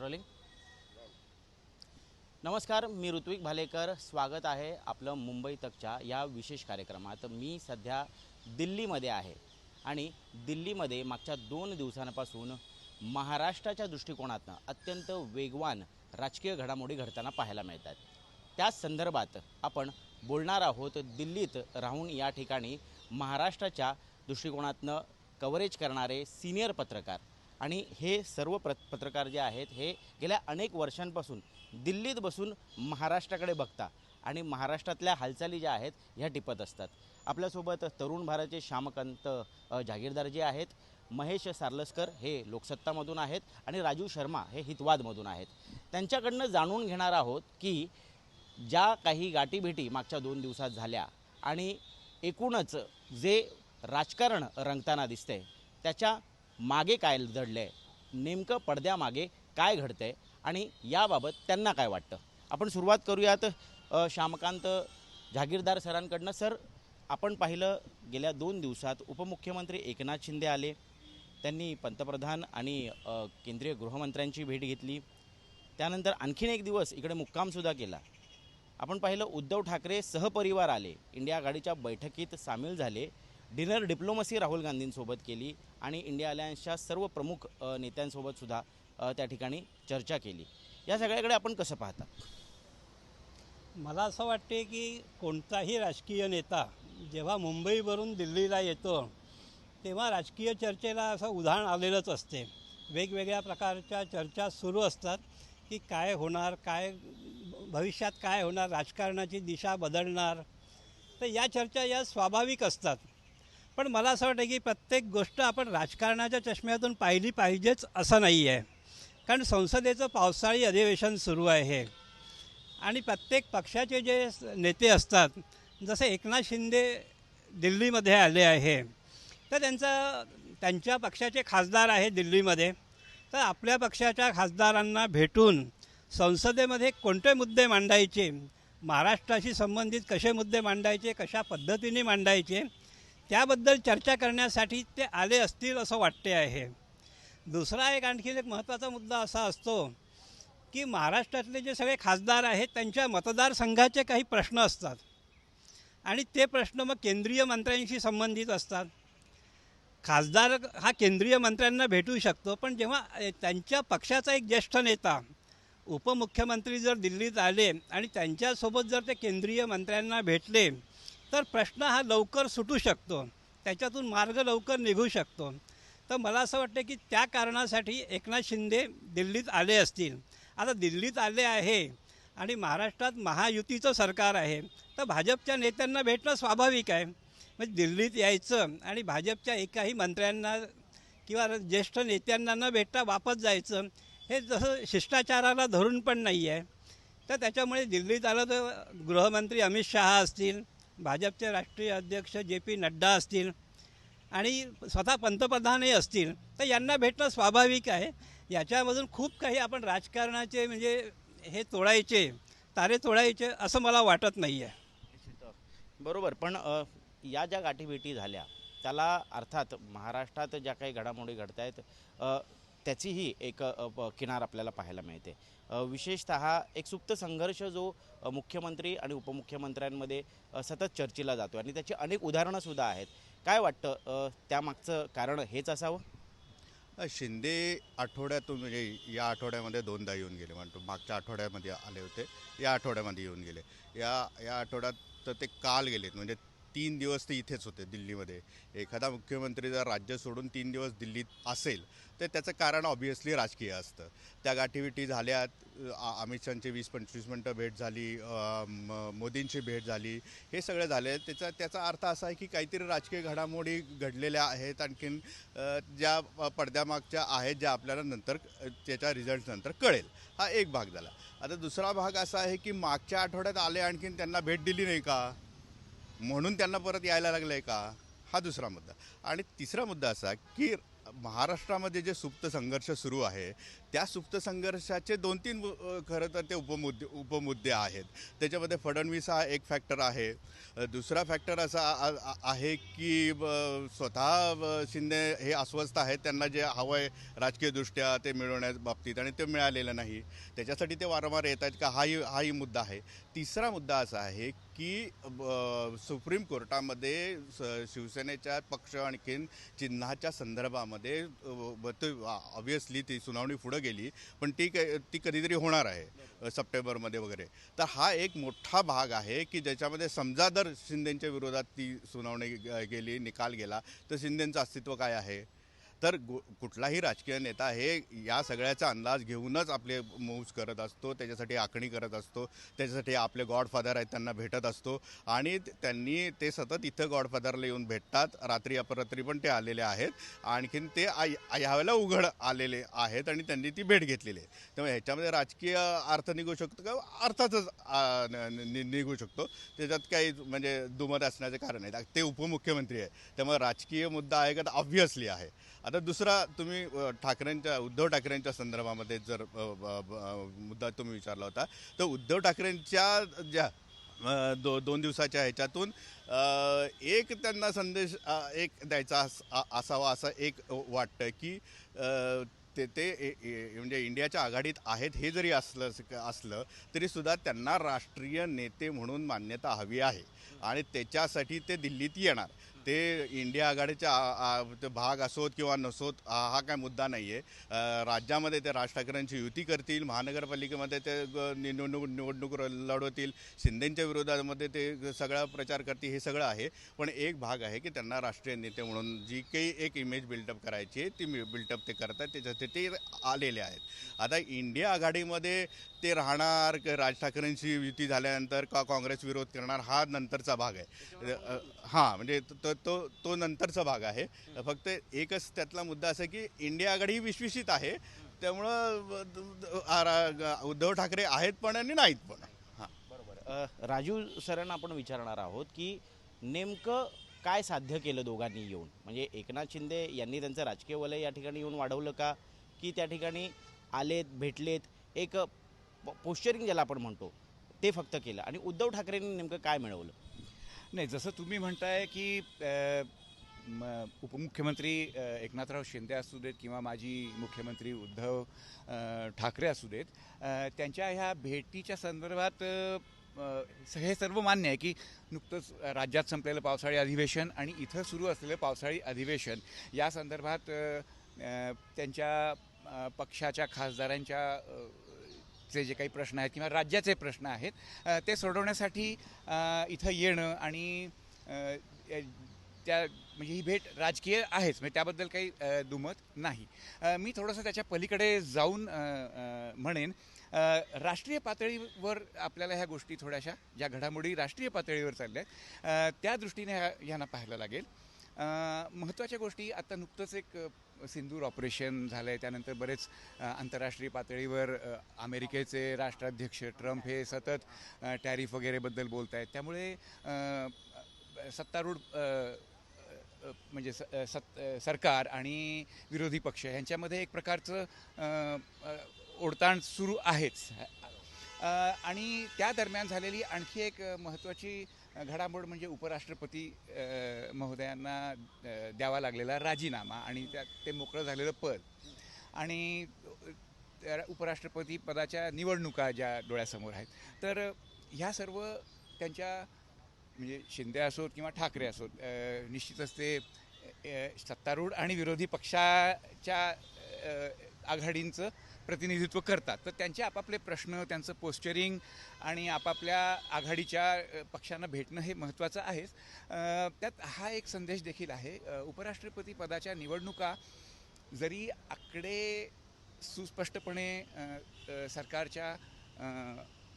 Rolling नमस्कार मी ऋत्विक भालेकर. स्वागत आहे आपलं मुंबई तकच्या या विशेष कार्यक्रमात. मी सध्या दिल्लीमध्ये आहे आणि दिल्लीमध्ये मागच्या दोन दिवसांपासून महाराष्ट्राच्या दृष्टिकोनातनं अत्यंत वेगवान राजकीय घडामोडी घडताना पाहायला मिळतात त्याच संदर्भात आपण बोलणार आहोत दिल्लीत राहून या ठिकाणी महाराष्ट्राच्या दृष्टिकोनातनं कव्हरेज करणारे सिनियर पत्रकार. आणि हे सर्व प्र पत्रकार जे आहेत हे गेल्या अनेक वर्षांपासून दिल्लीत बसून महाराष्ट्राकडे बघता आणि महाराष्ट्रातल्या हालचाली ज्या आहेत ह्या टिपत असतात. आपल्यासोबत तरुण भारतचे श्यामकांत जागीरदार जे आहेत महेश सार्लस्कर हे लोकसत्तामधून आहेत आणि राजू शर्मा हे हितवादमधून आहेत. त्यांच्याकडनं जाणून घेणार आहोत की ज्या काही गाठीभेटी मागच्या दोन दिवसात झाल्या आणि एकूणच जे राजकारण रंगताना दिसतंय त्याच्या मागे काय दडलं आहे नेमकं पडद्यामागे काय घडतंय? आहे आणि याबाबत त्यांना काय वाटतं? आपण सुरुवात करूयात श्यामकांत जहागीरदार सरांकडनं. सर आपण पाहिलं गेल्या दोन दिवसात उपमुख्यमंत्री एकनाथ शिंदे आले. त्यांनी पंतप्रधान आणि केंद्रीय गृहमंत्र्यांची भेट घेतली. त्यानंतर आणखीन एक दिवस इकडे मुक्कामसुद्धा केला. आपण पाहिलं उद्धव ठाकरे सहपरिवार आले. इंडिया आघाडीच्या बैठकीत सामील झाले. डिनर डिप्लोमसी राहुल गांधींसोबत केली आणि इंडिया अलायन्सच्या सर्व प्रमुख नेत्यांसोबतसुद्धा नेत्यांसोबत सुद्धा त्या ठिकाणी चर्चा केली. या सगळ्याकडे आपण कसं पाहता? मला असं वाटते की कोणताही राजकीय नेता जेव्हा मुंबईवरून दिल्लीला येतो तेव्हा राजकीय चर्चेला असं उधाण आलेलंच असते. वेगवेगळ्या प्रकारच्या चर्चा सुरू असतात की काय होणार काय भविष्यात काय होणार राजकारणाची दिशा बदलणार. तर या चर्चा या स्वाभाविक असतात. पण मला असं वाटतं की प्रत्येक गोष्ट आपण राजकारणाच्या चष्म्यातून पाहिली पाहिजेच असं नाही आहे. कारण संसदेचं पावसाळी अधिवेशन सुरू आहे. आणि प्रत्येक पक्षाचे जे नेते असतात जसे एकनाथ शिंदे दिल्लीमध्ये आले आहे तर त्यांचा त्यांच्या पक्षाचे खासदार आहे दिल्लीमध्ये. तर आपल्या पक्षाच्या खासदारांना भेटून संसदेमध्ये कोणते मुद्दे मांडायचे महाराष्ट्राशी संबंधित कसे मुद्दे मांडायचे कशा पद्धतीने मांडायचे त्याबद्दल चर्चा करण्यासाठी ते आले असतील असं वाटते आहे. दुसरा एक आणखीन एक महत्त्वाचा मुद्दा असा असतो की महाराष्ट्रातले जे सगळे खासदार आहेत त्यांच्या मतदारसंघाचे काही प्रश्न असतात. आणि ते प्रश्न मग केंद्रीय मंत्र्यांशी संबंधित असतात. खासदार हा केंद्रीय मंत्र्यांना भेटू शकतो पण जेव्हा त्यांच्या पक्षाचा एक ज्येष्ठ नेता उपमुख्यमंत्री जर दिल्लीत आले आणि त्यांच्यासोबत जर ते केंद्रीय मंत्र्यांना भेटले तर प्रश्न हा लवकर सुटू शकतो. त्याच्यातून मार्ग लवकर निघू शकतो. तर मला असं वाटतं की त्या कारणासाठी एकनाथ शिंदे दिल्लीत आले असतील. आता दिल्लीत आले आहे आणि महाराष्ट्रात महायुतीचं सरकार आहे. तर भाजपच्या नेत्यांना भेटणं स्वाभाविक आहे. म्हणजे दिल्लीत यायचं आणि भाजपच्या एकाही मंत्र्यांना किंवा ज्येष्ठ नेत्यांना न भेटता वापस जायचं हे जसं शिष्टाचाराला धरून पण नाही आहे तर त्याच्यामुळे दिल्लीत आलं तर गृहमंत्री अमित शहा असतील भाजपचे राष्ट्रीय अध्यक्ष जे पी नड्डा असतील आणि स्वतः पंतप्रधानही असतील तर यांना भेटणं स्वाभाविक आहे. याच्यामधून खूप काही आपण राजकारणाचे म्हणजे हे तोडायचे तारे तोडायचे असं मला वाटत नाही आहे बरोबर. पण या ज्या गाठीभेटी झाल्या त्याला अर्थात महाराष्ट्रात ज्या काही घडामोडी घडत आहेत त्याचीही एक प- किनार आपल्याला पाहायला मिळते. विशेषत विशेषतः एक सुप्त संघर्ष जो मुख्यमंत्री आणि उपमुख्यमंत्र्यांमध्ये सतत चर्चेला जातो आणि त्याची अनेक उदाहरणंसुद्धा आहेत. काय वाटतं त्यामागचं कारण हेच असावं? शिंदे आठवड्यातून म्हणजे या आठवड्यामध्ये दोनदा येऊन गेले. म्हणतो मागच्या आठवड्यामध्ये आले होते या आठवड्यामध्ये येऊन गेले. या या आठवड्यात तर ते काल गेलेत. म्हणजे तीन दिवस ते इथेच होते दिल्लीमध्ये. एखादा मुख्यमंत्री जर राज्य सोडून तीन दिवस दिल्लीत असेल तर त्याचं कारण ऑब्वियसली राजकीय असतं. त्या गाठीविटी झाल्यात अमित शहाची वीस पंचवीस मिनटं भेट झाली मोदींची भेट झाली हे सगळं झाले त्याचा त्याचा अर्थ असा आहे की काहीतरी राजकीय घडामोडी घडलेल्या आहेत आणखीन ज्या पडद्यामागच्या आहेत ज्या आपल्याला नंतर त्याच्या रिझल्ट नंतर कळेल. हा एक भाग झाला. आता दुसरा भाग असा आहे की मागच्या आठवड्यात आले आणखीन त्यांना भेट दिली नाही का? म्हणून त्यांना परत यायला लागलं आहे का? हा दुसरा मुद्दा. आणि तिसरा मुद्दा असा की महाराष्ट्रामध्ये जे सुप्त संघर्ष सुरू आहे त्या सुप्त संघर्षाचे दोन तीन खरं तर ते उपमुद्दे उपमुद्दे आहेत. त्याच्यामध्ये फडणवीस हा एक फॅक्टर आहे. दुसरा फॅक्टर असा आहे की ब- स्वतः शिंदे हे अस्वस्थ आहेत. त्यांना जे हवं आहे राजकीयदृष्ट्या ते मिळवण्याच्या बाबतीत आणि ते मिळालेलं नाही. त्याच्यासाठी ते वारंवार येत आहेत का हाही हाही मुद्दा आहे. तिसरा मुद्दा असा आहे की ब- सुप्रीम कोर्टामध्ये स- शिवसेनेच्या पक्ष आणखीन चिन्हाच्या संदर्भामध्ये ऑब्वियसली ती सुनावणी पुढं गेली पण ती ती कधीतरी होणार आहे सप्टेंबरमध्ये वगैरे. तर हा एक मोठा भाग आहे की ज्याच्यामध्ये समजा जर शिंदेच्या विरोधात ती सुनावणी गेली निकाल गेला. तर शिंदेचं अस्तित्व काय आहे? तर गु कुठलाही राजकीय नेता हे या सगळ्याचा अंदाज घेऊनच आपले मूव्स करत असतो त्याच्यासाठी आखणी करत असतो त्याच्यासाठी आपले गॉडफादर आहेत त्यांना भेटत असतो आणि त्यांनी ते सतत इथं गॉडफादरला येऊन भेटतात. रात्री अपरात्री पण ते आलेले आहेत. आणखीन ते ह्यावेळेला उघड आलेले आहेत आणि त्यांनी ती भेट घेतलेली आहे. त्यामुळे ह्याच्यामध्ये राजकीय अर्थ निघू शकतो का? अर्थातच न- नि- निघू शकतो. त्याच्यात काही म्हणजे दुमत असण्याचे कारण आहे ते उपमुख्यमंत्री आहे त्यामुळे राजकीय मुद्दा आहे का? तर ऑब्व्हियसली आहे. आता दुसरा तुम्ही ठाकरेंच्या उद्धव ठाकरेंच्या संदर्भामध्ये जर मुद्दा तुम्ही विचारला होता तर उद्धव ठाकरेंच्या ज्या दो दोन दिवसाच्या ह्याच्यातून एक त्यांना संदेश एक द्यायचा असावा असं एक वाटतं की ते ते ए- ए- म्हणजे इंडियाच्या आघाडीत आहेत हे जरी असलं असलं तरीसुद्धा त्यांना राष्ट्रीय नेते म्हणून मान्यता हवी आहे. आणि त्याच्यासाठी ते दिल्लीत येणार. ते इंडिया आघाडीच्या आ- ते भाग असोत किंवा नसोत हा हा काय मुद्दा नाही आहे राज्यामध्ये ते राज ठाकरेंची युती करतील महानगरपालिकेमध्ये ते निवडणूक निवडणूक लढवतील शिंदेच्या विरोधामध्ये ते सगळा प्रचार करतील हे सगळं आहे. पण एक भाग आहे की त्यांना राष्ट्रीय नेते म्हणून जी काही एक इमेज बिल्डअप करायची आहे ती बिल्डअप ते करतात त्याच्यासाठी ते आलेले आहेत. आता इंडिया आघाडीमध्ये ते राहणार क- राज ठाकरेंची युती झाल्यानंतर का काँग्रेस विरोध करणार हा नंतरचा भाग आहे. हां म्हणजे तो तो- तो नंतरचा भाग आहे. फक्त एकच त्यातला मुद्दा असा की इंडिया आघाडी ही विश्वसित आहे. त्यामुळं उद्धव ठाकरे आहेत पण आणि नाहीत पण. हां. बरोबर. राजू सरांना आपण विचारणार आहोत की नेमकं काय साध्य केलं दोघांनी येऊन? म्हणजे एकनाथ शिंदे यांनी त्यांचं राजकीय वलय या ठिकाणी येऊन वाढवलं का? की त्या ठिकाणी आलेत भेटलेत? एक पोश्चरिंग ज्याला आपण म्हणतो ते फक्त केलं. आणि उद्धव ठाकरेंनी नेमकं काय मिळवलं? नाही जसं तुम्ही म्हणताय की उपमुख्यमंत्री एकनाथराव शिंदे असू देत किंवा माजी मुख्यमंत्री उद्धव ठाकरे असू देत त्यांच्या ह्या भेटीच्या संदर्भात हे सर्व मान्य आहे की नुकतंच राज्यात संपलेलं पावसाळी अधिवेशन आणि इथं सुरू असलेलं पावसाळी अधिवेशन या संदर्भात त्यांच्या पक्षाच्या खासदारांच्या चे जे काही प्रश्न आहेत किंवा राज्याचे प्रश्न आहेत ते सोडवण्यासाठी इथं येणं आणि त्या म्हणजे ही भेट राजकीय आहेच म्हणजे त्याबद्दल काही दुमत नाही. मी थोडंसं त्याच्या पलीकडे जाऊन म्हणेन राष्ट्रीय पातळीवर आपल्याला ह्या गोष्टी थोड्याशा ज्या घडामोडी राष्ट्रीय पातळीवर चालल्या आहेत त्या दृष्टीने ह्या ह्यांना पाहायला लागेल. महत्त्वाच्या गोष्टी आता नुकतंच एक सिंदूर ऑपरेशन झालं आहे त्यानंतर बरेच आंतरराष्ट्रीय पातळीवर अमेरिकेचे राष्ट्राध्यक्ष ट्रम्प हे सतत टॅरिफ वगैरेबद्दल बोलत आहेत त्यामुळे सत्तारूढ म्हणजे स- सत सरकार आणि विरोधी पक्ष ह्यांच्यामध्ये एक प्रकारचं ओढताण सुरू आहेच. आणि त्या दरम्यान झालेली आणखी एक महत्त्वाची घडामोड म्हणजे उपराष्ट्रपती महोदयांना द्यावा लागलेला राजीनामा आणि त्या ते मोकळं झालेलं पद. आणि त्या उपराष्ट्रपती पदाच्या निवडणुका ज्या डोळ्यासमोर आहेत. तर ह्या सर्व त्यांच्या म्हणजे शिंदे असोत किंवा ठाकरे असोत निश्चितच ते सत्तारूढ आणि विरोधी पक्षाच्या आघाडींचं प्रतिनिधित्व करतात. तर त्यांचे आपापले प्रश्न त्यांचं पोस्चरिंग आणि आपापल्या आघाडीच्या पक्षांना भेटणं हे महत्त्वाचं आहेच. त्यात हा एक संदेश देखील आहे. उपराष्ट्रपती पदाच्या निवडणुका जरी आकडे सुस्पष्टपणे सरकारच्या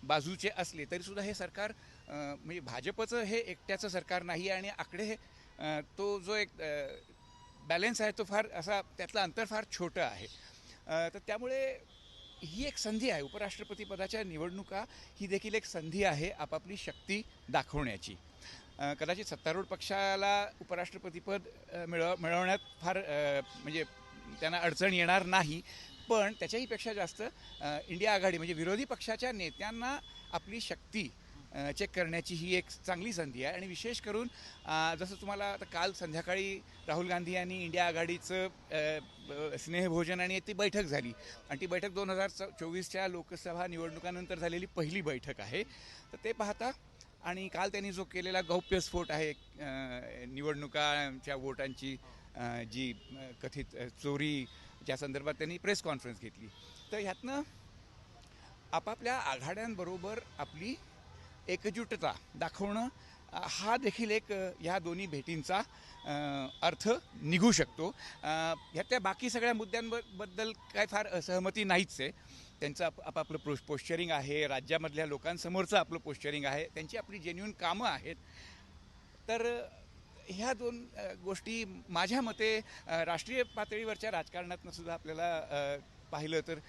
बाजूचे असले तरीसुद्धा हे सरकार म्हणजे भाजपचं हे एकट्याचं सरकार नाही आणि आकडे हे, तो जो एक बॅलेन्स आहे तो फार असा त्यातलं अंतर फार छोटं आहे. तर त्यामुळे ही एक संधी आहे. उपराष्ट्रपती पदाच्या निवडणुका ही देखील एक संधी आहे आपापली शक्ती दाखवण्याची. कदाचित सत्तारूढ पक्षाला उपराष्ट्रपतीपद मिळव मिळवण्यात फार म्हणजे त्यांना अडचण येणार नाही. पण त्याच्याहीपेक्षा जास्त इंडिया आघाडी म्हणजे विरोधी पक्षाच्या नेत्यांना आपली शक्ती चेक करण्याची ही एक चांगली संधी आहे. आणि विशेष करून जसं तुम्हाला आता काल संध्याकाळी राहुल गांधी यांनी इंडिया आघाडीचं स्नेहभोजन आणि ती बैठक झाली. आणि ती बैठक दोन हजार चोवीसच्या लोकसभा निवडणुकानंतर झालेली पहिली बैठक आहे. तर ते पाहता आणि काल त्यांनी जो केलेला गौप्यस्फोट आहे निवडणुकांच्या वोटांची जी कथित चोरी ज्या संदर्भात त्यांनी प्रेस कॉन्फरन्स घेतली. तर ह्यातनं आपापल्या आघाड्यांबरोबर आपली एकजुटता दाखवणं हा देखील एक ह्या दोन्ही भेटींचा अर्थ निघू शकतो. ह्या त्या बाकी सगळ्या मुद्द्यांबद्दल काय फार असहमती नाहीच आहे. त्यांचं आप आपापलं प्रो पोश्चरिंग आहे राज्यामधल्या लोकांसमोरचं आपलं पोश्चरिंग आहे त्यांची आपली जेन्युन कामं आहेत. तर ह्या दोन गोष्टी माझ्या मते राष्ट्रीय पातळीवरच्या राजकारणातनं सुद्धा आपल्याला पाहिलं तर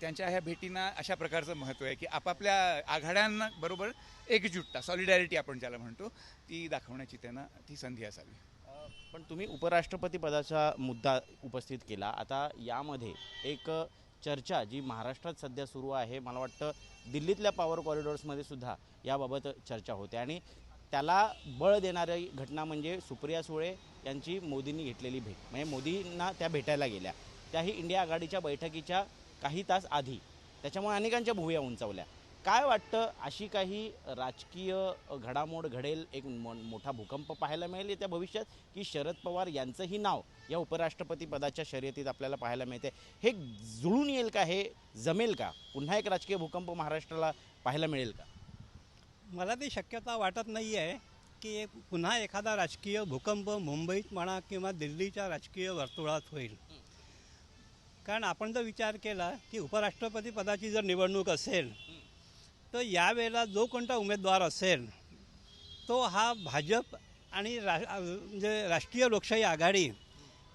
त्यांच्या ह्या भेटींना अशा प्रकारचं महत्त्व आहे की आपापल्या आघाड्यांना बरोबर एकजुटता सॉलिडॅरिटी आपण ज्याला म्हणतो ती दाखवण्याची त्यांना ती संधी असावी. पण तुम्ही उपराष्ट्रपती पदाचा मुद्दा उपस्थित केला. आता यामध्ये एक चर्चा जी महाराष्ट्रात सध्या सुरू आहे मला वाटतं दिल्लीतल्या पॉवर कॉरिडॉर्समध्ये सुद्धा याबाबत चर्चा होते. आणि त्याला बळ देणारी घटना म्हणजे सुप्रिया सुळे यांची मोदींनी घेतलेली भेट. म्हणजे मोदींना त्या भेटायला गेल्या. त्याही इंडिया आघाडीच्या बैठकीच्या काही तास आधी. त्याच्यामुळे अनेकांच्या भुवया उंचावल्या. काय वाटतं? अशी काही राजकीय घडामोड घडेल एक मोठा भूकंप पाहायला मिळेल येत्या भविष्यात? की शरद पवार यांचंही नाव या उपराष्ट्रपती पदाच्या शर्यतीत आपल्याला पाहायला मिळते? हे जुळून येईल का? हे जमेल का? पुन्हा एक राजकीय भूकंप महाराष्ट्राला पाहायला मिळेल का? मला ती शक्यता वाटत नाही आहे की एक- पुन्हा एखादा राजकीय भूकंप मुंबईत म्हणा किंवा दिल्लीच्या राजकीय वर्तुळात होईल. कारण आपण जर विचार केला की उपराष्ट्रपती पदाची जर निवडणूक असेल तर यावेळेला जो कोणता उमेदवार असेल तो हा भाजप आणि रा म्हणजे राष्ट्रीय लोकशाही आघाडी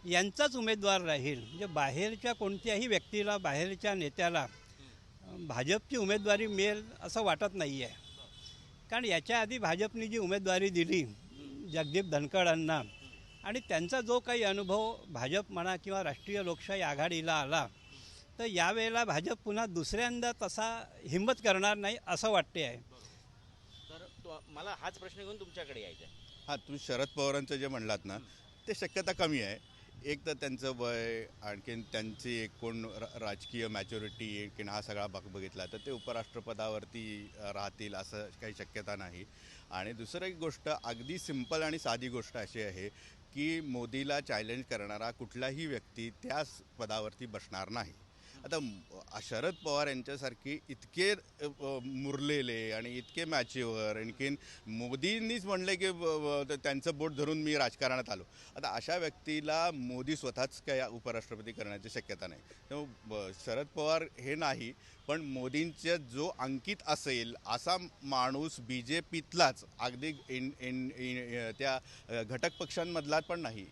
यांचाच उमेदवार राहील. म्हणजे बाहेरच्या कोणत्याही व्यक्तीला बाहेरच्या नेत्याला भाजपची उमेदवारी मिळेल असं वाटत नाही आहे कारण याच्या आधी भाजपने जी उमेदवारी दिली जगदीप धनखडांना आणि त्यांचा जो काही अनुभव भाजप म्हणा किंवा राष्ट्रीय लोकशाही आघाडीला आला तर यावेळेला भाजप पुन्हा दुसऱ्यांदा तसा हिंमत करणार नाही असं वाटते आहे. तर तो- मला हाच प्रश्न घेऊन तुमच्याकडे यायचा आहे हां तुम्ही शरद पवारांचं जे म्हणलात ना ते शक्यता कमी आहे. एक तर त्यांचं वय आणखीन त्यांची एकूण र- राजकीय मॅच्युरिटी आणखीन हा सगळा बघ बघितला तर ते उपराष्ट्रपदावरती राहतील असं काही शक्यता नाही. आणि दुसरं एक गोष्ट अगदी सिंपल आणि साधी गोष्ट अशी आहे की मोदीला चॅलेंज करणारा कुठलाही व्यक्ती त्याच पदावरती बसणार नाही. आता शरद पवार यांच्यासारखी इतके मुरलेले आणि इतके मॅच्युअर आणखीन मोदींनीच म्हणले की त्यांचं बोट धरून मी राजकारणात आलो. आता अशा व्यक्तीला मोदी स्वतःच काय उपराष्ट्रपती करण्याची शक्यता नाही. ब- शरद पवार हे नाही पण मोदींच्या जो अंकित असेल असा माणूस बी जे पीतलाच अगदी इन इन इन त्या घटक पक्षांमधला पण नाही.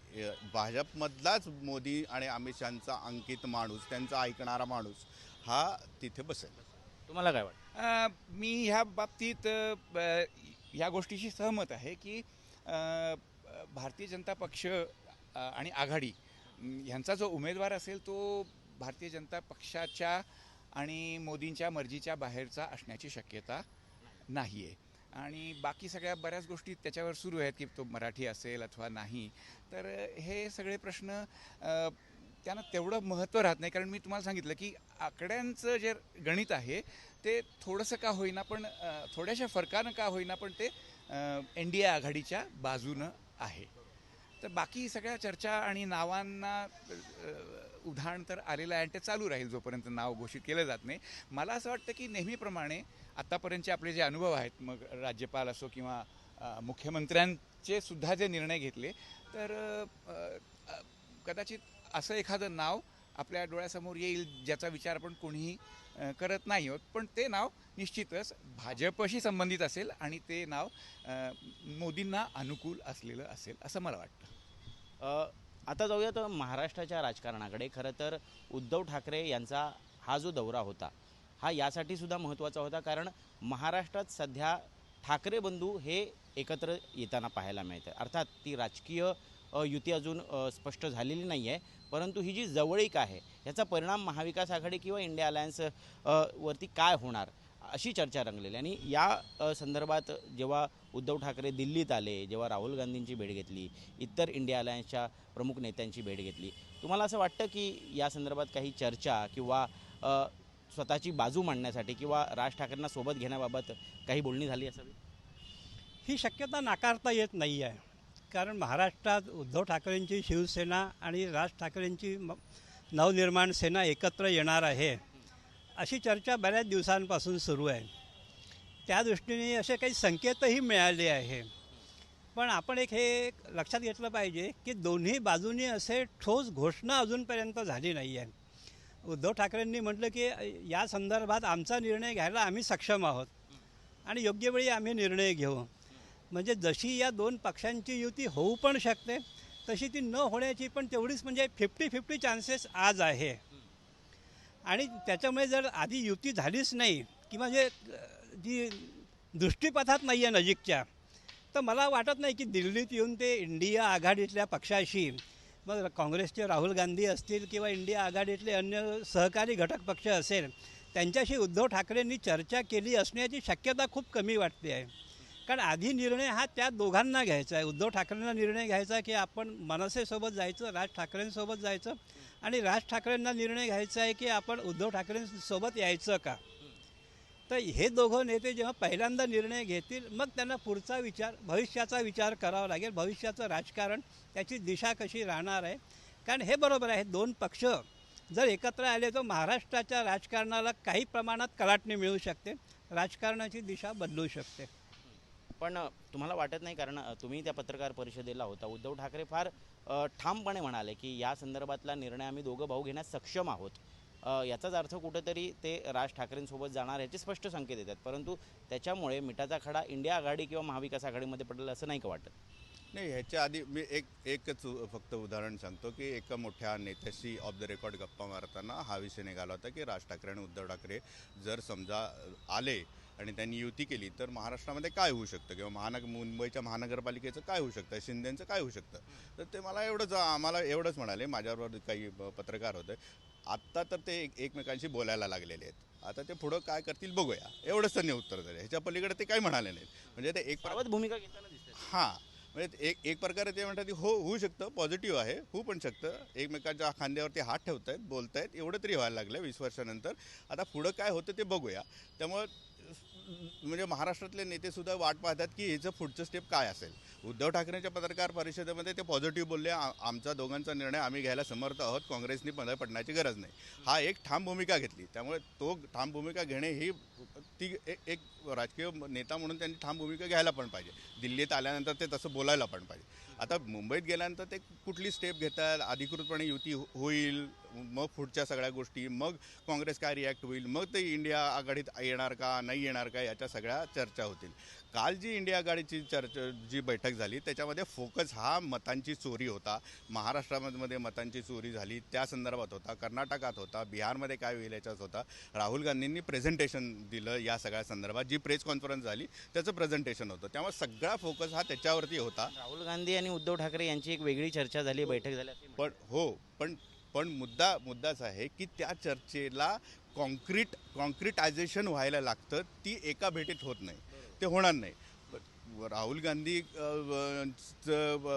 भाजपमधलाच मोदी आणि अमित शहाचा अंकित माणूस त्यांचा ऐकणारा माणूस हा तिथे बसेल. तुम्हाला काय वाटतं? मी ह्या बाबतीत ह्या गोष्टीशी सहमत आहे की भारतीय जनता पक्ष आणि आघाडी ह्यांचा जो उमेदवार असेल तो भारतीय जनता पक्षाच्या आणि मोदींच्या मर्जीच्या बाहेरचा असण्याची शक्यता नाही आहे आणि बाकी सगळ्या बऱ्याच गोष्टी त्याच्यावर सुरू आहेत की तो मराठी असेल अथवा नाही. तर हे सगळे प्रश्न त्यांना तेवढं महत्त्व राहत नाही. कारण मी तुम्हाला सांगितलं की आकड्यांचं जे गणित आहे ते थोडंसं का होईना पण थोड्याशा फरकानं का होईना पण ते एन डी ए आघाडीच्या बाजूनं आहे. तर बाकी सगळ्या चर्चा आणि नावांना उदाहरण उधाण तर आलेलं आहे आणि ते चालू राहील जोपर्यंत नाव घोषित केलं जात नाही. मला असं वाटतं की नेहमीप्रमाणे आत्तापर्यंतचे आपले जे अनुभव आहेत मग राज्यपाल असो किंवा मुख्यमंत्र्यांचे सुद्धा जे निर्णय घेतले तर कदाचित असं एखादं नाव आपल्या डोळ्यासमोर येईल ज्याचा विचार आपण कोणीही करत नाही आहोत पण ते नाव निश्चितच भाजपशी संबंधित असेल आणि ते नाव मोदींना अनुकूल असलेलं असेल असं मला वाटतं. आता आता जाऊयात महाराष्ट्राच्या राजकारणाकडे. खरं तर उद्धव ठाकरे यांचा हा जो दौरा होता हा यासाठी सुद्धा महत्त्वाचा होता. कारण महाराष्ट्रात सध्या ठाकरे बंधू हे एकत्र येताना पाहायला मिळतं अर्थात ती राजकीय युती अजून स्पष्ट झालेली नाही आहे परंतु ही जी जवळीक आहे याचा परिणाम महाविकास आघाडी किंवा इंडिया अलायन्स वरती काय होणार अशी चर्चा रंगलेली आणि या संदर्भात जेव्हा उद्धव ठाकरे दिल्लीत आले जेव्हा राहुल गांधींची भेट घेतली इतर इंडिया अलायन्सच्या प्रमुख नेत्यांची भेट घेतली तुम्हाला असं वाटतं की या संदर्भात काही चर्चा किंवा स्वतःची बाजू मांडण्यासाठी किंवा राज ठाकरेंना सोबत घेण्याबाबत काही बोलणी झाली असावी ही शक्यता नाकारता येत नाही आहे कारण महाराष्ट्रात उद्धव ठाकरेंची शिवसेना आणि राज ठाकरेंची म- नवनिर्माण सेना एकत्र येणार आहे अशी चर्चा बऱ्याच दिवसांपासून सुरू आहे. त्या दृष्टीने असे काही संकेतही मिळाले आहे. पण आपण एक हे लक्षात घेतलं पाहिजे की दोन्ही बाजूंनी असे ठोस घोषणा अजूनपर्यंत झाली नाही आहे उद्धव ठाकरेंनी म्हटलं की या संदर्भात आमचा निर्णय घ्यायला आम्ही सक्षम आहोत आणि योग्य वेळी आम्ही निर्णय घेऊ. म्हणजे जशी या दोन पक्षांची युती होऊ पण शकते तशी ती न होण्याची पण तेवढीच म्हणजे फिफ्टी फिफ्टी चान्सेस आज आहे. आणि त्याच्यामुळे जर आधी युती झालीच नाही किंवा जे जी दृष्टीपथात नाही आहे नजीकच्या तर मला वाटत नाही की दिल्लीत येऊन ते इंडिया आघाडीतल्या पक्षाशी मग काँग्रेसचे राहुल गांधी असतील किंवा इंडिया आघाडीतले अन्य सहकारी घटक पक्ष असेल त्यांच्याशी उद्धव ठाकरेंनी चर्चा केली असण्याची शक्यता खूप कमी वाटते आहे. कारण आधी निर्णय हा त्या दोघांना घ्यायचा आहे. उद्धव ठाकरेंना निर्णय घ्यायचा की आपण मनसेसोबत जायचं राज ठाकरेंसोबत जायचं आणि राज ठाकरेंना निर्णय घ्यायचा आहे की आपण उद्धव ठाकरेंसोबत यायचं का? तर हे दोघं नेते जेव्हा पहिल्यांदा निर्णय घेतील मग त्यांना पुढचा विचार भविष्याचा विचार करावा लागेल. भविष्याचं राजकारण त्याची दिशा कशी राहणार आहे? कारण हे बरोबर आहे दोन पक्ष जर एकत्र आले तर महाराष्ट्राच्या राजकारणाला काही प्रमाणात कलाटणी मिळू शकते राजकारणाची दिशा बदलू शकते. पण तुम्हाला वाटत नाही? कारण तुम्ही त्या पत्रकार परिषदेला होता. उद्धव ठाकरे फार ठामपणे म्हणाले की या संदर्भातला निर्णय आम्ही दोघं भाऊ घेण्यास सक्षम आहोत. याचाच अर्थ कुठेतरी ते राज ठाकरेंसोबत जाणार याचे स्पष्ट संकेत येतात परंतु त्याच्यामुळे मिठाचा खडा इंडिया आघाडी किंवा महाविकास आघाडीमध्ये पडेल असं नाही का वाटत? नाही ह्याच्या आधी मी एक एकच फक्त उदाहरण सांगतो की एका मोठ्या नेत्याशी ऑफ द रेकॉर्ड गप्पा मारताना हा विषय निघाला होता की राज ठाकरे आणि उद्धव ठाकरे जर समजा आले आणि त्यांनी युती केली तर महाराष्ट्रामध्ये काय होऊ शकतं? किंवा महानगर मुंबईच्या महानगरपालिकेचं काय होऊ शकतं? शिंदेचं काय होऊ शकतं? तर ते मला एवढंच आम्हाला एवढंच म्हणाले. माझ्याबरोबर काही पत्रकार होते. आत्ता तर ते एक एकमेकांशी बोलायला लागलेले आहेत. आता ते पुढं काय करतील बघूया. एवढंच त्यांनी उत्तर दिलं. ह्याच्या पलीकडे ते काही म्हणाले नाहीत. म्हणजे ते एक सावध भूमिका घेताना दिसते हां. म्हणजे एक एक प्रकारे ते म्हणतात की हो होऊ शकतं. पॉझिटिव्ह आहे. होऊ पण शकतं. एकमेकांच्या खांद्यावरती हात ठेवत आहेत बोलत आहेत एवढं तरी व्हायला लागलं वीस वर्षानंतर. आता पुढं काय होतं ते बघूया. त्यामुळं म्हणजे महाराष्ट्रातले नेतेसुद्धा वाट पाहतात की ह्याचं पुढचं स्टेप काय असेल. उद्धव ठाकरेंच्या पत्रकार परिषदेमध्ये ते पॉझिटिव्ह बोलले आमचा दोघांचा निर्णय आम्ही घ्यायला समर्थ आहोत काँग्रेसनी मध्ये पडण्याची गरज नाही. हा एक ठाम भूमिका घेतली. त्यामुळे तो ठाम भूमिका घेणे ही ती एक राजकीय नेता म्हणून त्यांनी ठाम भूमिका घ्यायला पण पाहिजे. दिल्लीत आल्यानंतर ते तसं बोलायला पण पाहिजे. आता मुंबईत गेल्यानंतर ते कुठली स्टेप घेतात? अधिकृतपणे युती हो- होईल मग पुढच्या सगळ्या गोष्टी मग काँग्रेस काय रिॲक्ट होईल मग ते इंडिया आघाडीत येणार का नाही येणार का याच्या सगळ्या चर्चा होतील. काल जी इंडिया आघाडीची चर्चा जी बैठक झाली त्याच्यामध्ये फोकस हा मतांची चोरी होता. महाराष्ट्रामध्ये मतांची चोरी झाली त्या संदर्भात होता. कर्नाटकात होता बिहारमध्ये काय होईल याच्यात होता. राहुल गांधींनी प्रेझेंटेशन दिलं या सगळ्या संदर्भात. जी प्रेस कॉन्फरन्स झाली त्याचं प्रेझेंटेशन होतं. त्यामुळे सगळा फोकस हा त्याच्यावरती होता. राहुल गांधी आणि उद्धव ठाकरे यांची एक वेगळी चर्चा झाली बैठक झाली. पण हो. पण पण मुद्दा मुद्दाच आहे की त्या चर्चेला कॉन्क्रीट कॉन्क्रिटायझेशन व्हायला लागतं ती एका भेटीत होत नाही. ते होणार नाही. राहुल गांधी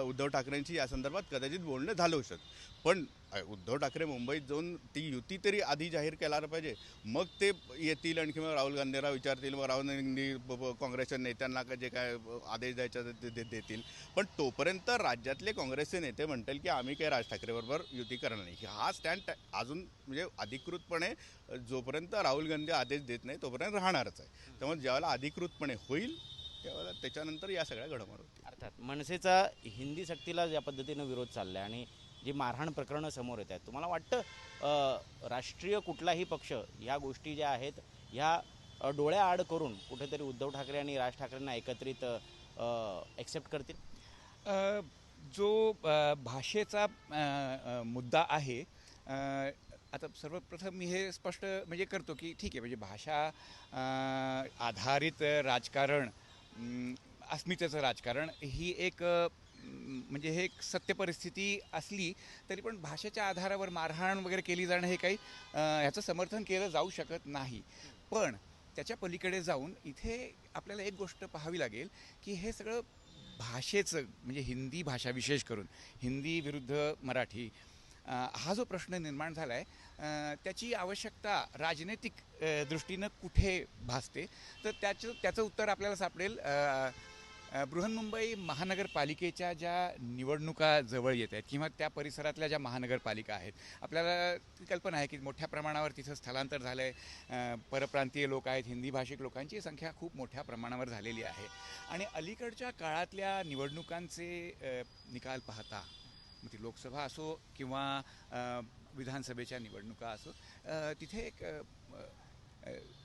उद्धव ठाकरेंशी या संदर्भात कदाचित बोलणं झालं शकतं पण उद्धव ठाकरे मुंबईत जाऊन ती युती तरी आधी जाहीर केला पाहिजे. मग ते येतील आणखी मग राहुल गांधीला विचारतील मग राहुल गांधी काँग्रेसच्या नेत्यांना का जे काय आदेश द्यायचा ते देतील. पण तोपर्यंत राज्यातले काँग्रेसचे नेते म्हणतील की आम्ही काही राज ठाकरेबरोबर युती करणार नाही. हा स्टँड अजून म्हणजे अधिकृतपणे जोपर्यंत राहुल गांधी आदेश देत नाही तोपर्यंत राहणारच आहे. त्यामुळे ज्यावेळेला अधिकृतपणे होईल त्यावेळेला त्याच्यानंतर या सगळ्या घडामोड होतील. अर्थात मनसेचा हिंदी सक्तीला ज्या पद्धतीनं विरोध चालला आहे आणि जी मारहाण प्रकरणं समोर येत आहेत. तुम्हाला वाटतं राष्ट्रीय कुठलाही पक्ष ह्या गोष्टी ज्या आहेत ह्या डोळ्याआड करून कुठेतरी उद्धव ठाकरे आणि राज ठाकरेंना एकत्रित एक्सेप्ट करतील? जो भाषेचा मुद्दा आहे आता सर्वप्रथम मी हे स्पष्ट म्हणजे करतो की ठीक आहे म्हणजे भाषा आधारित राजकारण अस्मितेचं राजकारण ही एक म्हणजे हे एक सत्य परिस्थिती असली तरी पण भाषेच्या आधारावर मारहाण वगैरे केली जाणं हे काही ह्याचं समर्थन केलं जाऊ शकत नाही. पण त्याच्या पलीकडे जाऊन इथे आपल्याला एक गोष्ट पाहावी लागेल की हे सगळं भाषेचं म्हणजे हिंदी भाषा विशेष करून हिंदी विरुद्ध मराठी हा जो प्रश्न निर्माण झाला आहे त्याची आवश्यकता राजनैतिक दृष्टीनं कुठे भासते? तर त्याचं त्याचं उत्तर आपल्याला सापडेल बृहन्मुंबई महानगरपालिकेच्या ज्या निवडणुका जवळ येत आहेत किंवा त्या परिसरातल्या ज्या महानगरपालिका आहेत आपल्याला ती कल्पना आहे की मोठ्या प्रमाणावर तिथं स्थलांतर झालं आहे परप्रांतीय लोक आहेत हिंदी भाषिक लोकांची संख्या खूप मोठ्या प्रमाणावर झालेली आहे. आणि अलीकडच्या काळातल्या निवडणुकांचे निकाल पाहता मग ती लोकसभा असो किंवा विधानसभेच्या निवडणुका असो तिथे एक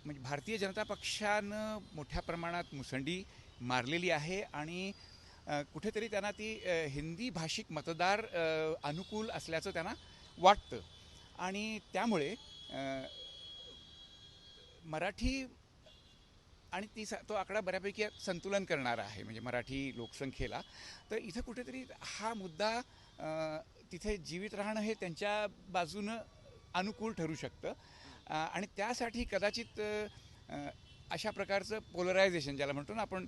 म्हणजे भारतीय जनता पक्षानं मोठ्या प्रमाणात मुसंडी मारलेली आहे आणि कुठेतरी त्यांना ती हिंदी भाषिक मतदार अनुकूल असल्याचं त्यांना वाटतं. आणि त्यामुळे मराठी आणि ती तो आकडा बऱ्यापैकी संतुलन करणारा आहे म्हणजे मराठी लोकसंख्येला. तर इथं कुठेतरी हा मुद्दा तिथे जीवित राहणं हे त्यांच्या बाजूनं अनुकूल ठरू शकतं. आणि त्यासाठी कदाचित अशा प्रकारचं पोलरायझेशन ज्याला म्हणतो ना आपण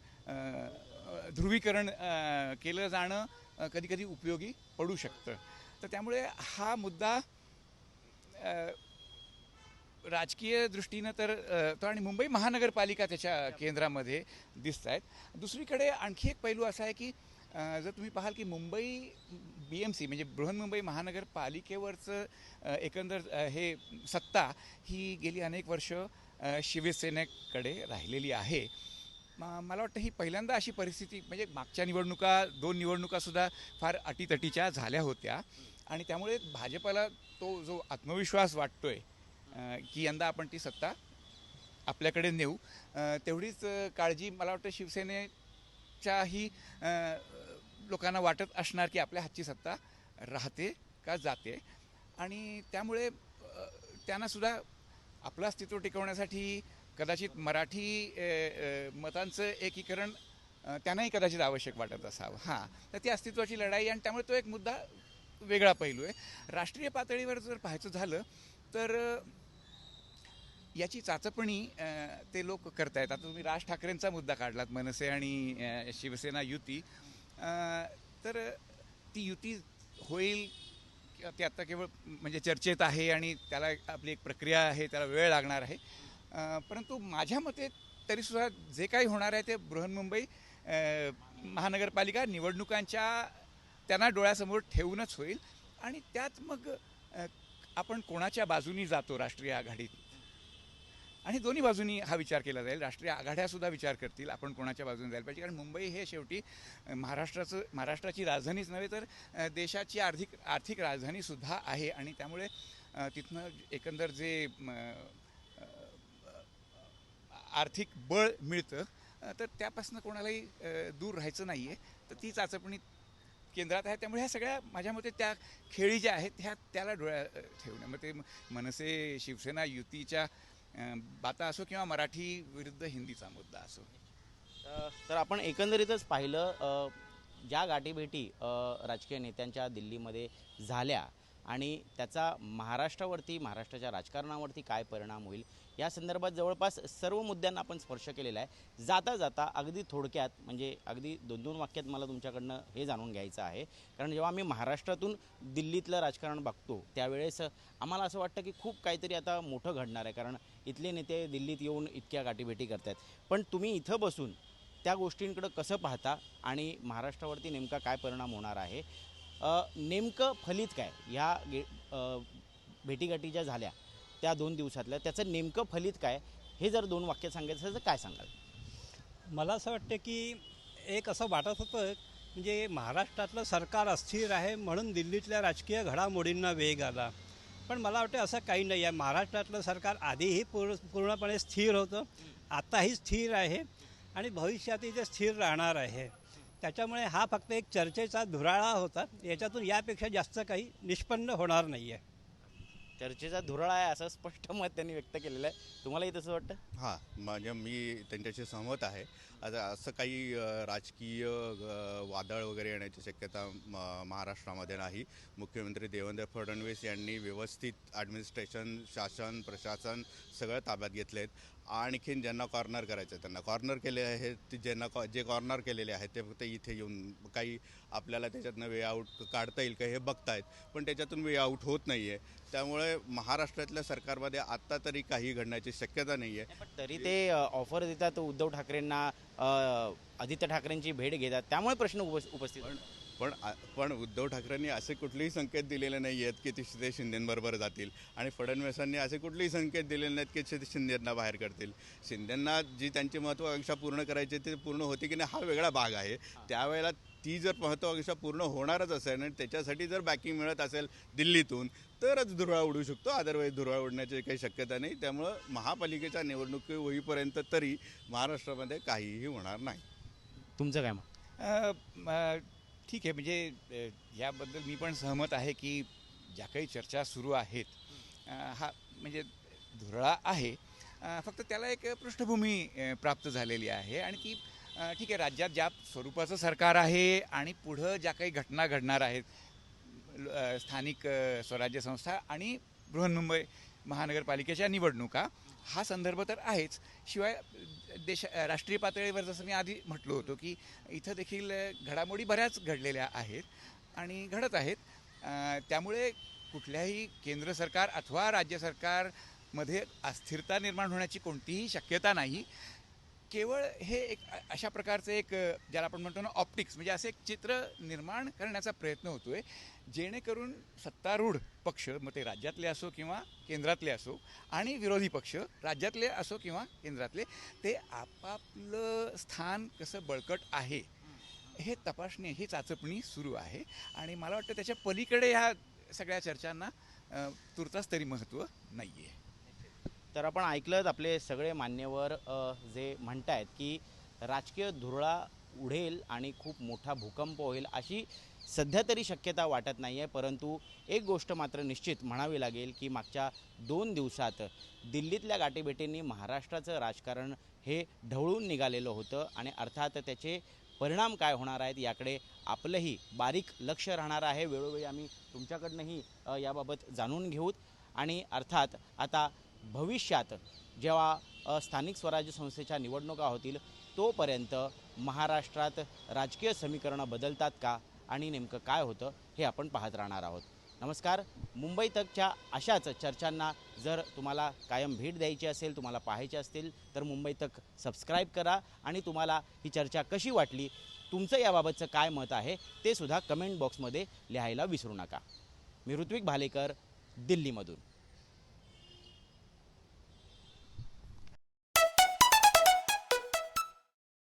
ध्रुवीकरण केलं जाणं कधीकधी उपयोगी पडू शकतं. तर त्यामुळे हा मुद्दा राजकीय दृष्टीनं तर तो आणि मुंबई महानगरपालिका त्याच्या केंद्रामध्ये दिसत आहेत दुसरीकडे आणखी एक पैलू असा आहे की जर तुम्ही पाहाल की मुंबई बी एम सी म्हणजे बृहन्मुंबई महानगरपालिकेवरचं एकंदर हे सत्ता ही गेली अनेक वर्ष शिवसेनेकडे राहिलेली आहे. मला वाटतं ही पहिल्यांदा अशी परिस्थिती म्हणजे मागच्या निवडणुका दोन निवडणुकासुद्धा फार अटीतटीच्या झाल्या होत्या. आणि त्यामुळे भाजपला तो जो आत्मविश्वास वाटतोय आहे की यंदा आपण ती सत्ता आपल्याकडे नेऊ तेवढीच काळजी मला वाटतं शिवसेनेच्याही लोकांना वाटत असणार की आपल्या हातची सत्ता राहते का जाते. आणि त्यामुळे त्यांनासुद्धा आपलं अस्तित्व टिकवण्यासाठी कदाचित मराठी मतांचं एकीकरण त्यांनाही कदाचित आवश्यक वाटत असावं. हां. तर ती अस्तित्वाची लढाई आणि त्यामुळे तो एक मुद्दा वेगळा पैलू आहे. राष्ट्रीय पातळीवर जर पाहायचं झालं तर याची चाचपणी ते लोक करतायत. आता तुम्ही राज ठाकरेंचा मुद्दा काढलात मनसे आणि शिवसेना युती. तर ती युती होईल ते आता केवळ म्हणजे चर्चेत आहे आणि त्याला आपली एक प्रक्रिया आहे त्याला वेळ लागणार आहे. परंतु माझ्या मते तरीसुद्धा जे काही होणार आहे ते बृहन्मुंबई महानगरपालिका निवडणुकांच्या त्यांना डोळ्यासमोर ठेवूनच होईल आणि त्यात मग आपण कोणाच्या बाजूनी जातो राष्ट्रीय आघाडीत? आणि दोन्ही बाजूनी हा विचार केला जाईल. राष्ट्रीय आघाड्यासुद्धा विचार करतील. आपण कोणाच्या बाजूने जायला पाहिजे? कारण मुंबई हे शेवटी महाराष्ट्राचं महाराष्ट्राची राजधानीच नव्हे तर देशाची आर्थिक आर्थिक राजधानीसुद्धा आहे. आणि त्यामुळे तिथनं एकंदर जे आर्थिक बळ मिळतं तर त्यापासून कोणालाही दूर राहायचं नाही आहे तर ती चाचपणी केंद्रात आहे. त्यामुळे ह्या सगळ्या माझ्या मते त्या खेळी ज्या आहेत ह्या त्याला डोळ्या ठेवणं. मग ते मनसे शिवसेना युतीच्या बाता असो किंवा मराठी विरुद्ध हिंदीचा मुद्दा असो. तर आपण एकंदरीतच पाहिलं ज्या गाठीभेटी राजकीय नेत्यांच्या दिल्लीमध्ये झाल्या आणि त्याचा महाराष्ट्रावरती महाराष्ट्राच्या राजकारणावरती काय परिणाम होईल या संदर्भात जवळपास सर्व मुद्द्यांना आपण स्पर्श केलेला आहे. जाता जाता अगदी थोडक्यात म्हणजे अगदी दोन दोन वाक्यात मला तुमच्याकडनं हे जाणून घ्यायचं आहे. कारण जेव्हा आम्ही महाराष्ट्रातून दिल्लीतलं राजकारण बघतो त्यावेळेस आम्हाला असं वाटतं की खूप काहीतरी आता मोठं घडणार आहे. कारण इथले नेते दिल्लीत येऊन इतक्या गाठीभेटी करतात पण तुम्ही इथं बसून त्या गोष्टींकडं कसं पाहता आणि महाराष्ट्रावरती नेमका काय परिणाम होणार आहे? नेमकं फलित काय? ह्या गे भेटीगाठी ज्या झाल्या त्या दोन दिवसातल्या. त्याचं नेमकं फलित काय? हे जर दोन वाक्य सांगायचं असेल तर काय सांगाल? मला असं वाटतं की एक असं वाटत होतं म्हणजे महाराष्ट्रातलं सरकार अस्थिर आहे म्हणून दिल्लीतल्या राजकीय घडामोडींना वेग आला. पण मला वाटतं असं काही नाही. आहे महाराष्ट्रातलं सरकार आधीही पूर्ण पूर्णपणे स्थिर होतं. आताही स्थिर आहे आणि भविष्यातही ते स्थिर राहणार आहे. त्याच्यामुळे हा फक्त एक चर्चेचा धुराळा होता. याच्यातून यापेक्षा जास्त काही निष्पन्न होणार नाही आहे चर्चेचा धुरळा आहे असं स्पष्ट मत त्यांनी व्यक्त केलेलं आहे. तुम्हालाही तसं वाटतं? हां म्हणजे मी त्यांच्याशी सहमत आहे. असं काही राजकीय वादळ वगैरे येण्याची शक्यता म- महाराष्ट्रामध्ये नाही. मुख्यमंत्री देवेंद्र फडणवीस यांनी व्यवस्थित ॲडमिनिस्ट्रेशन शासन प्रशासन सगळं ताब्यात घेतलेत. आणखीन ज्यांना कॉर्नर करायचं आहे त्यांना कॉर्नर केले आहेत. ज्यांना कॉ जे कॉर्नर केलेले आहेत ते फक्त इथे येऊन काही आपल्याला त्याच्यातनं वे आऊट काढता येईल का हे बघतायत. पण त्याच्यातून वे आऊट होत नाही आहे त्यामुळे महाराष्ट्रातल्या सरकारमध्ये आत्ता तरी काही घडण्याची शक्यता नाही आहे तरी ते ऑफर देतात उद्धव ठाकरेंना. आदित्य ठाकरेंची भेट घेतात. त्यामुळे प्रश्न उपस्थित पण पण उद्धव ठाकरेंनी असे कुठलेही संकेत दिलेले नाही आहेत की ते ते शिंदेबरोबर जातील. आणि फडणवीसांनी असे कुठलेही संकेत दिलेले नाहीत की ते शिंदेंना बाहेर करतील. शिंदेंना जी त्यांची महत्त्वाकांक्षा पूर्ण करायची ते पूर्ण होती की नाही हा वेगळा भाग आहे. त्यावेळेला ती जर महत्त्वाकांक्षा पूर्ण होणारच असेल आणि त्याच्यासाठी जर बॅकिंग मिळत असेल दिल्लीतून तरच धुरळा उडू शकतो. अदरवाईज धुरळा उडण्याची काही शक्यता नाही. त्यामुळं महापालिकेच्या निवडणुकी होईपर्यंत तरी महाराष्ट्रामध्ये काहीही होणार नाही. तुमचं काय मत? अ, म, ठीक आहे. म्हणजे याबद्दल मी पण सहमत आहे की ज्या काही चर्चा सुरू आहेत हा म्हणजे धुरळा आहे. फक्त त्याला एक पृष्ठभूमी प्राप्त झालेली आहे. आणि ती ठीक आहे राज्यात ज्या स्वरूपाचं सरकार आहे आणि पुढं ज्या काही घटना घडणार आहेत स्थानिक स्वराज्य संस्था आणि बृहन्मुंबई महानगरपालिकेच्या निवडणुका. हा संदर्भ तर आहेच. शिवाय देश राष्ट्रीय पातळीवर जसं मी आधी म्हटलो होतो की इथं देखील घडामोडी बऱ्याच घडलेल्या आहेत आणि घडत आहेत. त्यामुळे कुठल्याही केंद्र सरकार अथवा राज्य सरकारमध्ये अस्थिरता निर्माण होण्याची कोणतीही शक्यता नाही. केवळ हे एक अशा प्रकारचं एक ज्याला आपण म्हणतो ना ऑप्टिक्स म्हणजे असं एक चित्र निर्माण करण्याचा प्रयत्न होतो आहे जेणेकरून सत्तारूढ पक्ष मग ते राज्यातले असो किंवा केंद्रातले असो आणि विरोधी पक्ष राज्यातले असो किंवा केंद्रातले ते आपापलं स्थान कसं बळकट आहे हे तपासणी ही चाचपणी सुरू आहे. आणि मला वाटतं त्याच्या पलीकडे ह्या सगळ्या चर्चांना तुर्तास तरी महत्त्व नाही आहे तर आपण ऐकलं आपले सगळे मान्यवर जे म्हणत आहेत की राजकीय धुरळा उडेल आणि खूप मोठा भूकंप होईल अशी सध्या तरी शक्यता वाटत नाही आहे परंतु एक गोष्ट मात्र निश्चित म्हणावी लागेल की मागच्या दोन दिवसात दिल्लीतल्या गाठीभेटींनी महाराष्ट्राचं राजकारण हे ढवळून निघालेलं होतं आणि अर्थात त्याचे परिणाम काय होणार आहेत याकडे आपलंही बारीक लक्ष राहणार आहे. वेळोवेळी आम्ही तुमच्याकडनंही याबाबत जाणून घेऊत आणि अर्थात आता भविष्यात जेव्हा स्थानिक स्वराज्य संस्थेच्या निवडणुका होतील तोपर्यंत महाराष्ट्रात राजकीय समीकरणं बदलतात का? आणि नेमकं काय होतं हे आपण पाहत राहणार आहोत. नमस्कार मुंबई तकच्या अशाच चर्चांना जर तुम्हाला कायम भेट द्यायची असेल तुम्हाला पाहायची असतील तर मुंबई तक सबस्क्राईब करा आणि तुम्हाला ही चर्चा कशी वाटली तुमचं याबाबतचं काय मत आहे ते सुद्धा कमेंट बॉक्समध्ये लिहायला विसरू नका. मी ऋत्विक भालेकर दिल्लीमधून.